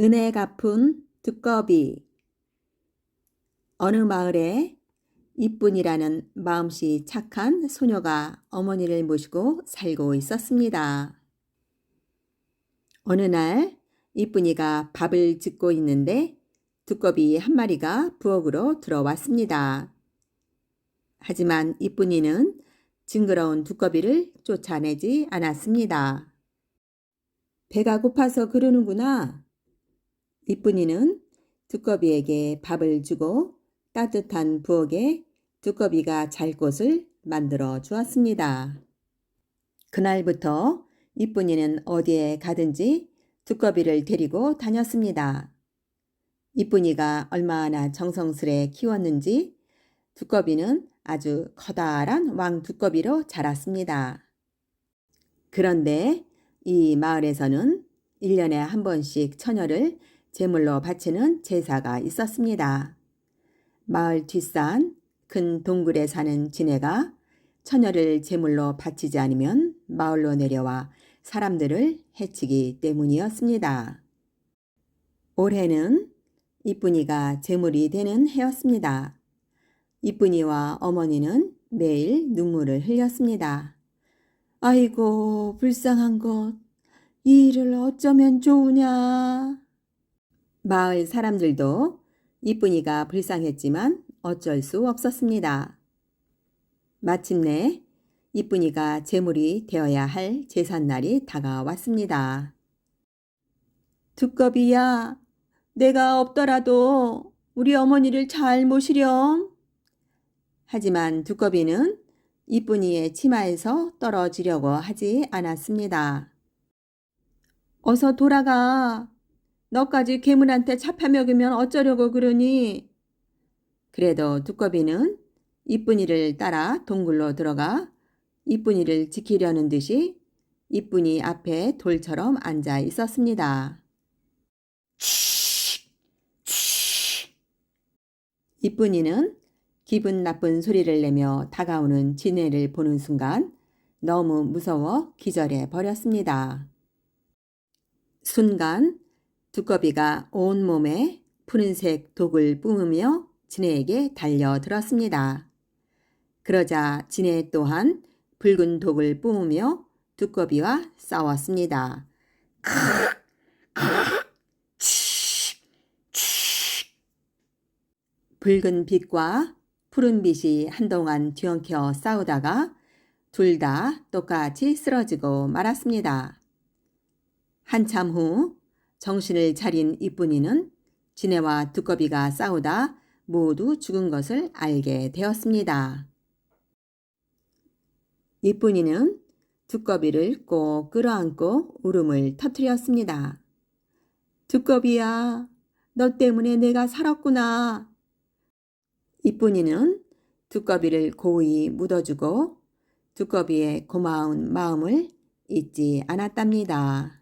은혜 갚은 두꺼비 어느 마을에 이쁜이라는 마음씨 착한 소녀가 어머니를 모시고 살고 있었습니다. 어느 날 이쁜이가 밥을 짓고 있는데 두꺼비 한 마리가 부엌으로 들어왔습니다. 하지만 이쁜이는 징그러운 두꺼비를 쫓아내지 않았습니다. 배가 고파서 그러는구나. 이쁜이는 두꺼비에게 밥을 주고 따뜻한 부엌에 두꺼비가 잘 곳을 만들어 주었습니다. 그날부터 이쁜이는 어디에 가든지 두꺼비를 데리고 다녔습니다. 이쁜이가 얼마나 정성스레 키웠는지 두꺼비는 아주 커다란 왕 두꺼비로 자랐습니다. 그런데 이 마을에서는 1년에 한 번씩 처녀를 제물로 바치는 제사가 있었습니다. 마을 뒷산 큰 동굴에 사는 지네가 처녀를 제물로 바치지 않으면 마을로 내려와 사람들을 해치기 때문이었습니다. 올해는 이쁜이가 제물이 되는 해였습니다. 이쁜이와 어머니는 매일 눈물을 흘렸습니다. 아이고, 불쌍한 것. 이 일을 어쩌면 좋으냐. 마을 사람들도 이쁜이가 불쌍했지만 어쩔 수 없었습니다. 마침내 이쁜이가 제물이 되어야 할 제삿날이 다가왔습니다. 두꺼비야, 내가 없더라도 우리 어머니를 잘 모시렴. 하지만 두꺼비는 이쁜이의 치마에서 떨어지려고 하지 않았습니다. 어서 돌아가. 너까지 괴물한테 잡혀먹으면 어쩌려고 그러니? 그래도 두꺼비는 이쁜이를 따라 동굴로 들어가 이쁜이를 지키려는 듯이 이쁜이 앞에 돌처럼 앉아 있었습니다. 이쁜이는 기분 나쁜 소리를 내며 다가오는 지네를 보는 순간 너무 무서워 기절해 버렸습니다. 순간 두꺼비가 온몸에 푸른색 독을 뿜으며 지네에게 달려들었습니다. 그러자 지네 또한 붉은 독을 뿜으며 두꺼비와 싸웠습니다. 붉은 빛과 푸른 빛이 한동안 뒤엉켜 싸우다가 둘 다 똑같이 쓰러지고 말았습니다. 한참 후 정신을 차린 이쁜이는 지네와 두꺼비가 싸우다 모두 죽은 것을 알게 되었습니다. 이쁜이는 두꺼비를 꼭 끌어안고 울음을 터뜨렸습니다. 두꺼비야, 너 때문에 내가 살았구나. 이쁜이는 두꺼비를 고이 묻어주고 두꺼비의 고마운 마음을 잊지 않았답니다.